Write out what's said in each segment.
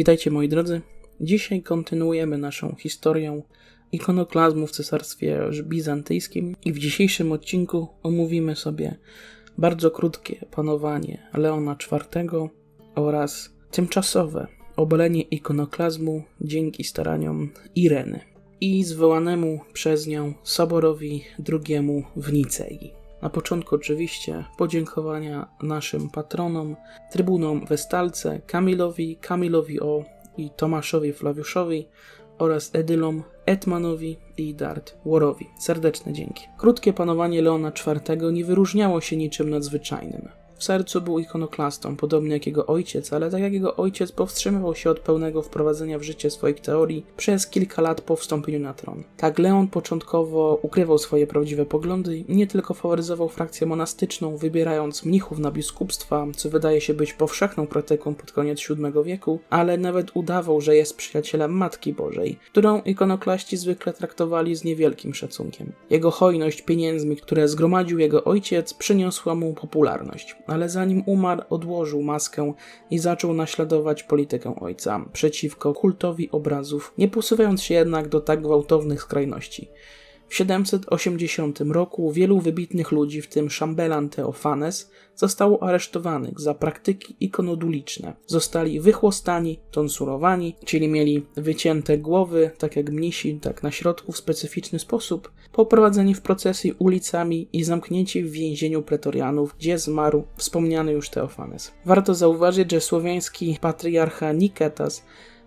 Witajcie moi drodzy. Dzisiaj kontynuujemy naszą historię ikonoklazmu w Cesarstwie Bizantyjskim i w dzisiejszym odcinku omówimy sobie bardzo krótkie panowanie Leona IV oraz tymczasowe obalenie ikonoklazmu dzięki staraniom Ireny i zwołanemu przez nią soborowi drugiemu w Nicei. Na początku oczywiście podziękowania naszym patronom, trybunom Westalce, Kamilowi, Kamilowi O i Tomaszowi Flawiuszowi oraz Edylom, Etmanowi i Dart Worowi. Serdeczne dzięki. Krótkie panowanie Leona IV nie wyróżniało się niczym nadzwyczajnym. W sercu był ikonoklastą, podobnie jak jego ojciec, ale tak jak jego ojciec powstrzymywał się od pełnego wprowadzenia w życie swoich teorii przez kilka lat po wstąpieniu na tron. Tak Leon początkowo ukrywał swoje prawdziwe poglądy nie tylko faworyzował frakcję monastyczną, wybierając mnichów na biskupstwa, co wydaje się być powszechną praktyką pod koniec VII wieku, ale nawet udawał, że jest przyjacielem Matki Bożej, którą ikonoklaści zwykle traktowali z niewielkim szacunkiem. Jego hojność pieniędzmi, które zgromadził jego ojciec, przyniosła mu popularność ale zanim umarł, odłożył maskę i zaczął naśladować politykę ojca przeciwko kultowi obrazów, nie posuwając się jednak do tak gwałtownych skrajności. W 780 roku wielu wybitnych ludzi, w tym szambelan Teofanes, zostało aresztowanych za praktyki ikonoduliczne. Zostali wychłostani, tonsurowani, czyli mieli wycięte głowy, tak jak mnisi, tak na środku w specyficzny sposób, poprowadzeni w procesji ulicami i zamknięci w więzieniu pretorianów, gdzie zmarł wspomniany już Teofanes. Warto zauważyć, że słowiański patriarcha Niketas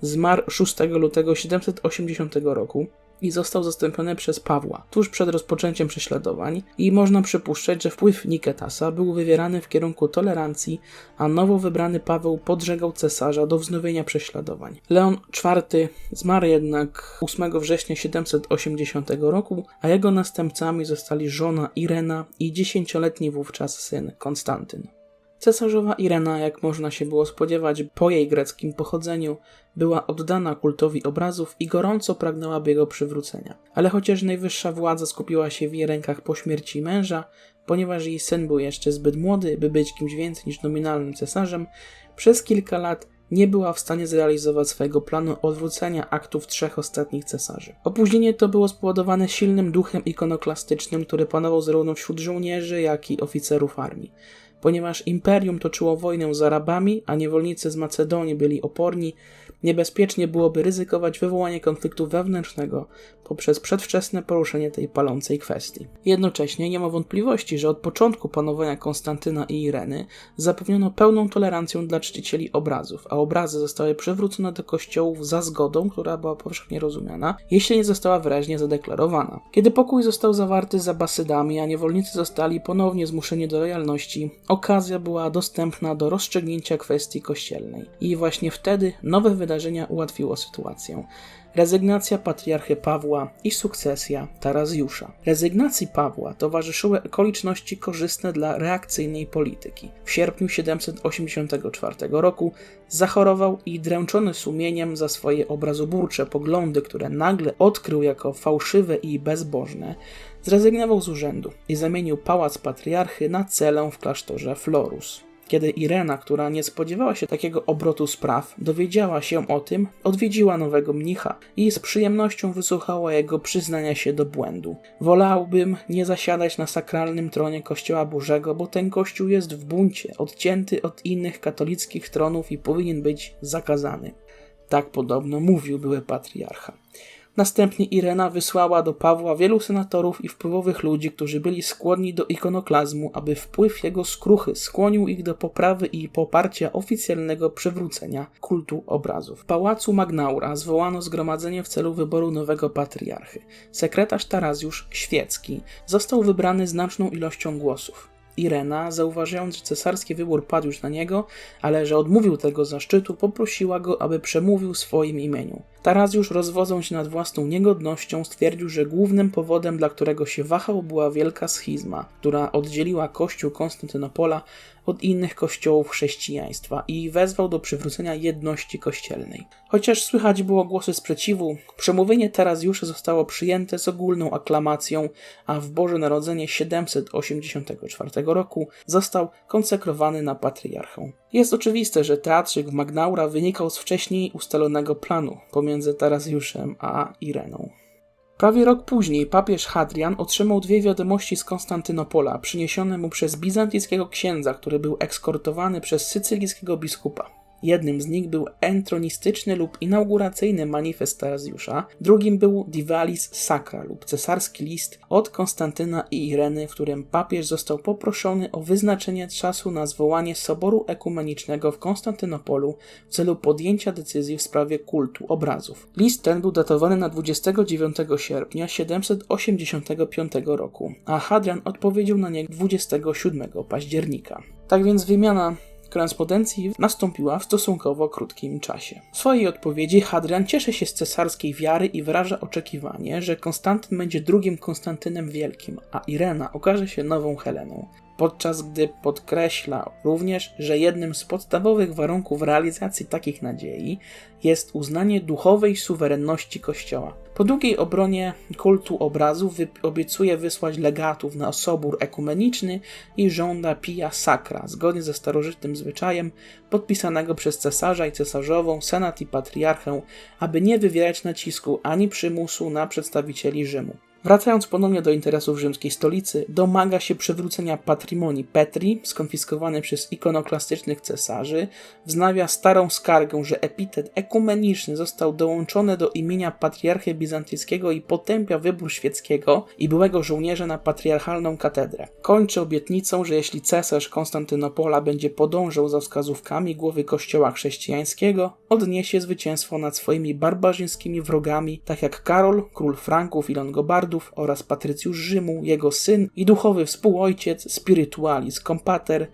zmarł 6 lutego 780 roku, i został zastąpiony przez Pawła tuż przed rozpoczęciem prześladowań i można przypuszczać, że wpływ Niketasa był wywierany w kierunku tolerancji, a nowo wybrany Paweł podżegał cesarza do wznowienia prześladowań. Leon IV zmarł jednak 8 września 780 roku, a jego następcami zostali żona Irena i dziesięcioletni wówczas syn Konstantyn. Cesarzowa Irena, jak można się było spodziewać po jej greckim pochodzeniu, była oddana kultowi obrazów i gorąco pragnęłaby jego przywrócenia. Ale chociaż najwyższa władza skupiła się w jej rękach po śmierci męża, ponieważ jej syn był jeszcze zbyt młody, by być kimś więcej niż nominalnym cesarzem, przez kilka lat nie była w stanie zrealizować swojego planu odwrócenia aktów trzech ostatnich cesarzy. Opóźnienie to było spowodowane silnym duchem ikonoklastycznym, który panował zarówno wśród żołnierzy, jak i oficerów armii. Ponieważ imperium toczyło wojnę z Arabami, a niewolnicy z Macedonii byli oporni, niebezpiecznie byłoby ryzykować wywołanie konfliktu wewnętrznego poprzez przedwczesne poruszenie tej palącej kwestii. Jednocześnie nie ma wątpliwości, że od początku panowania Konstantyna i Ireny zapewniono pełną tolerancję dla czcicieli obrazów, a obrazy zostały przywrócone do kościołów za zgodą, która była powszechnie rozumiana, jeśli nie została wyraźnie zadeklarowana. Kiedy pokój został zawarty za Basydami, a niewolnicy zostali ponownie zmuszeni do lojalności, okazja była dostępna do rozstrzygnięcia kwestii kościelnej. I właśnie wtedy nowe wydarzenia ułatwiło sytuację. Rezygnacja patriarchy Pawła i sukcesja Tarazjusza. Rezygnacji Pawła towarzyszyły okoliczności korzystne dla reakcyjnej polityki. W sierpniu 784 roku zachorował i dręczony sumieniem za swoje obrazoburcze poglądy, które nagle odkrył jako fałszywe i bezbożne, zrezygnował z urzędu i zamienił pałac patriarchy na celę w klasztorze Florus. Kiedy Irena, która nie spodziewała się takiego obrotu spraw, dowiedziała się o tym, odwiedziła nowego mnicha i z przyjemnością wysłuchała jego przyznania się do błędu. Wolałbym nie zasiadać na sakralnym tronie Kościoła Bożego, bo ten kościół jest w buncie, odcięty od innych katolickich tronów i powinien być zakazany. Tak podobno mówił były patriarcha. Następnie Irena wysłała do Pawła wielu senatorów i wpływowych ludzi, którzy byli skłonni do ikonoklazmu, aby wpływ jego skruchy skłonił ich do poprawy i poparcia oficjalnego przywrócenia kultu obrazów. W pałacu Magnaura zwołano zgromadzenie w celu wyboru nowego patriarchy. Sekretarz Tarazjusz Świecki został wybrany znaczną ilością głosów. Irena, zauważając, że cesarski wybór padł już na niego, ale że odmówił tego zaszczytu, poprosiła go, aby przemówił w swoim imieniu. Tarazjusz, rozwodząc się nad własną niegodnością, stwierdził, że głównym powodem, dla którego się wahał, była wielka schizma, która oddzieliła kościół Konstantynopola od innych kościołów chrześcijaństwa i wezwał do przywrócenia jedności kościelnej. Chociaż słychać było głosy sprzeciwu, przemówienie Tarazjusza zostało przyjęte z ogólną aklamacją, a w Boże Narodzenie 784 roku został konsekrowany na patriarchę. Jest oczywiste, że teatrzyk Magnaura wynikał z wcześniej ustalonego planu pomiędzy Tarazjuszem a Ireną. Prawie rok później papież Hadrian otrzymał dwie wiadomości z Konstantynopola, przyniesione mu przez bizantyjskiego księdza, który był ekskortowany przez sycylijskiego biskupa. Jednym z nich był entronistyczny lub inauguracyjny manifest Tarazjusza, drugim był Divalis Sacra lub cesarski list od Konstantyna i Ireny, w którym papież został poproszony o wyznaczenie czasu na zwołanie Soboru Ekumenicznego w Konstantynopolu w celu podjęcia decyzji w sprawie kultu obrazów. List ten był datowany na 29 sierpnia 785 roku, a Hadrian odpowiedział na niego 27 października. Tak więc wymiana korespondencji nastąpiła w stosunkowo krótkim czasie. W swojej odpowiedzi Hadrian cieszy się z cesarskiej wiary i wyraża oczekiwanie, że Konstantyn będzie drugim Konstantynem Wielkim, a Irena okaże się nową Heleną podczas gdy podkreśla również, że jednym z podstawowych warunków realizacji takich nadziei jest uznanie duchowej suwerenności Kościoła. Po długiej obronie kultu obrazu obiecuje wysłać legatów na sobór ekumeniczny i żąda pia sacra, zgodnie ze starożytnym zwyczajem podpisanego przez cesarza i cesarzową, senat i patriarchę, aby nie wywierać nacisku ani przymusu na przedstawicieli Rzymu. Wracając ponownie do interesów rzymskiej stolicy, domaga się przywrócenia patrimonii Petri, skonfiskowanej przez ikonoklastycznych cesarzy, wznawia starą skargę, że epitet ekumeniczny został dołączony do imienia patriarchy bizantyjskiego i potępia wybór świeckiego i byłego żołnierza na patriarchalną katedrę. Kończy obietnicą, że jeśli cesarz Konstantynopola będzie podążał za wskazówkami głowy kościoła chrześcijańskiego, odniesie zwycięstwo nad swoimi barbarzyńskimi wrogami, tak jak Karol, król Franków i Longobardów, oraz Patrycjusz Rzymu, jego syn i duchowy współojciec Spiritualis Compater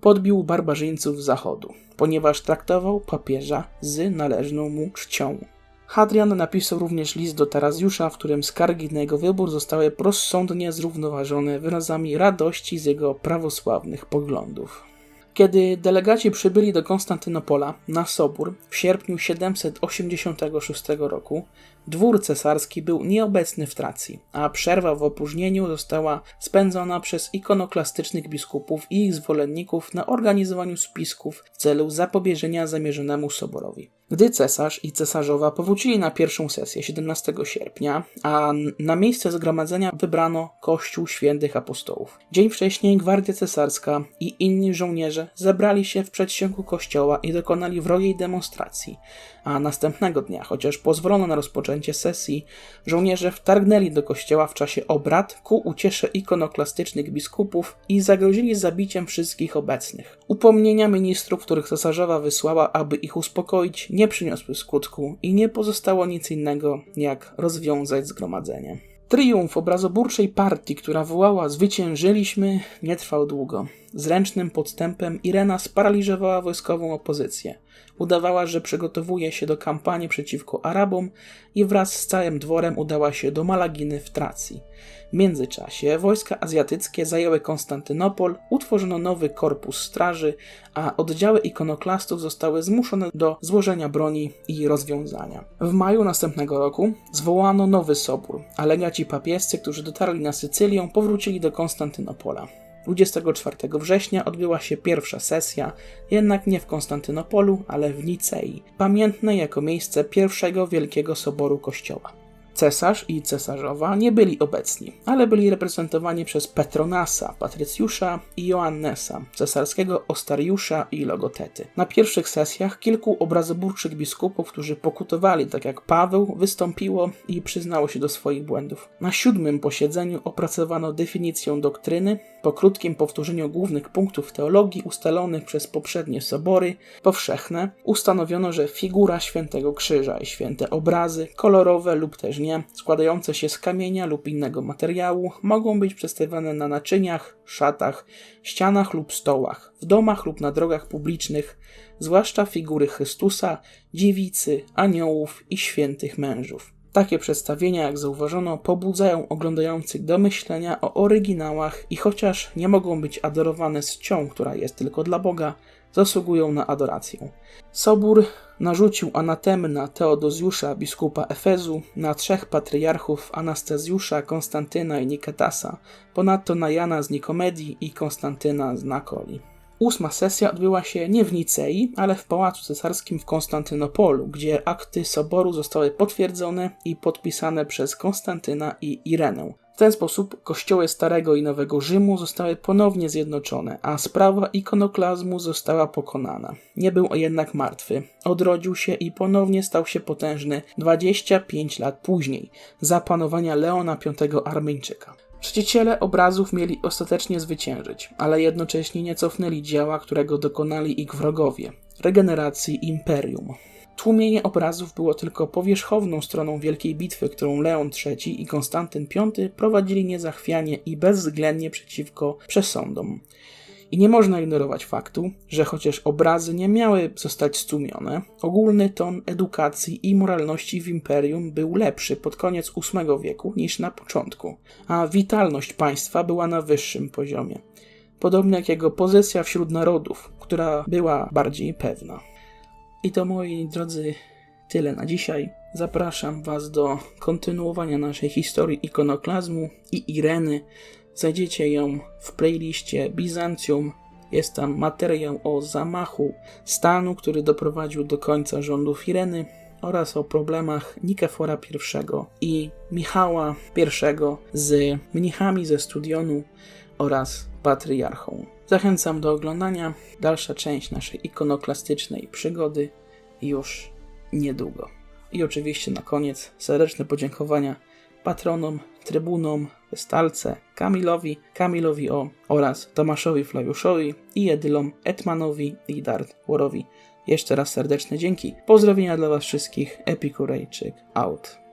podbił barbarzyńców zachodu, ponieważ traktował papieża z należną mu czcią. Hadrian napisał również list do Tarazjusza, w którym skargi na jego wybór zostały rozsądnie zrównoważone wyrazami radości z jego prawosławnych poglądów. Kiedy delegaci przybyli do Konstantynopola na Sobór w sierpniu 786 roku, dwór cesarski był nieobecny w Tracji, a przerwa w opóźnieniu została spędzona przez ikonoklastycznych biskupów i ich zwolenników na organizowaniu spisków w celu zapobieżenia zamierzonemu soborowi. Gdy cesarz i cesarzowa powrócili na pierwszą sesję 17 sierpnia, a na miejsce zgromadzenia wybrano Kościół Świętych Apostołów. Dzień wcześniej gwardia cesarska i inni żołnierze zebrali się w przedsionku kościoła i dokonali wrogiej demonstracji, a następnego dnia, chociaż pozwolono na rozpoczęcie sesji, żołnierze wtargnęli do kościoła w czasie obrad ku uciesze ikonoklastycznych biskupów i zagrozili zabiciem wszystkich obecnych. Upomnienia ministrów, których cesarzowa wysłała, aby ich uspokoić, nie przyniosły skutku i nie pozostało nic innego, jak rozwiązać zgromadzenie. Triumf obrazoburczej partii, która wołała zwyciężyliśmy, nie trwał długo. Zręcznym podstępem Irena sparaliżowała wojskową opozycję. Udawała, że przygotowuje się do kampanii przeciwko Arabom i wraz z całym dworem udała się do Malaginy w Tracji. W międzyczasie wojska azjatyckie zajęły Konstantynopol, utworzono nowy korpus straży, a oddziały ikonoklastów zostały zmuszone do złożenia broni i rozwiązania. W maju następnego roku zwołano nowy sobór, a legaci papiescy, którzy dotarli na Sycylię, powrócili do Konstantynopola. 24 września odbyła się pierwsza sesja, jednak nie w Konstantynopolu, ale w Nicei, pamiętnej jako miejsce pierwszego wielkiego soboru kościoła. Cesarz i cesarzowa nie byli obecni, ale byli reprezentowani przez Petronasa, Patrycjusza i Joannesa, cesarskiego Ostariusza i Logotety. Na pierwszych sesjach kilku obrazoburczych biskupów, którzy pokutowali tak jak Paweł, wystąpiło i przyznało się do swoich błędów. Na siódmym posiedzeniu opracowano definicję doktryny, po krótkim powtórzeniu głównych punktów teologii ustalonych przez poprzednie sobory powszechne, ustanowiono, że figura świętego krzyża i święte obrazy, kolorowe lub też składające się z kamienia lub innego materiału, mogą być przedstawiane na naczyniach, szatach, ścianach lub stołach, w domach lub na drogach publicznych, zwłaszcza figury Chrystusa, dziewicy, aniołów i świętych mężów. Takie przedstawienia, jak zauważono, pobudzają oglądających do myślenia o oryginałach i chociaż nie mogą być adorowane z czcią, która jest tylko dla Boga, zasługują na adorację. Sobór narzucił anatemy na Teodozjusza, biskupa Efezu, na trzech patriarchów Anastazjusza, Konstantyna i Niketasa, ponadto na Jana z Nikomedii i Konstantyna z Nakoli. Ósma sesja odbyła się nie w Nicei, ale w Pałacu Cesarskim w Konstantynopolu, gdzie akty soboru zostały potwierdzone i podpisane przez Konstantyna i Irenę. W ten sposób kościoły Starego i Nowego Rzymu zostały ponownie zjednoczone, a sprawa ikonoklazmu została pokonana. Nie był jednak martwy. Odrodził się i ponownie stał się potężny 25 lat później, za panowania Leona V Armeńczyka. Czciciele obrazów mieli ostatecznie zwyciężyć, ale jednocześnie nie cofnęli dzieła, którego dokonali ich wrogowie regeneracji imperium. Tłumienie obrazów było tylko powierzchowną stroną wielkiej bitwy, którą Leon III i Konstantyn V prowadzili niezachwianie i bezwzględnie przeciwko przesądom. I nie można ignorować faktu, że chociaż obrazy nie miały zostać stłumione, ogólny ton edukacji i moralności w imperium był lepszy pod koniec VIII wieku niż na początku, a witalność państwa była na wyższym poziomie, podobnie jak jego pozycja wśród narodów, która była bardziej pewna. I to moi drodzy, tyle na dzisiaj. Zapraszam Was do kontynuowania naszej historii ikonoklazmu i Ireny. Znajdziecie ją w playliście Bizancjum. Jest tam materiał o zamachu stanu, który doprowadził do końca rządów Ireny oraz o problemach Nikefora I i Michała I z mnichami ze Studionu oraz patriarchą. Zachęcam do oglądania. Dalsza część naszej ikonoklastycznej przygody już niedługo. I oczywiście na koniec serdeczne podziękowania patronom, trybunom, Stalce, Kamilowi, Kamilowi O oraz Tomaszowi Flawiuszowi i Jedylom Etmanowi i Dart Worowi. Jeszcze raz serdeczne dzięki. Pozdrowienia dla Was wszystkich. Epikurejczyk out.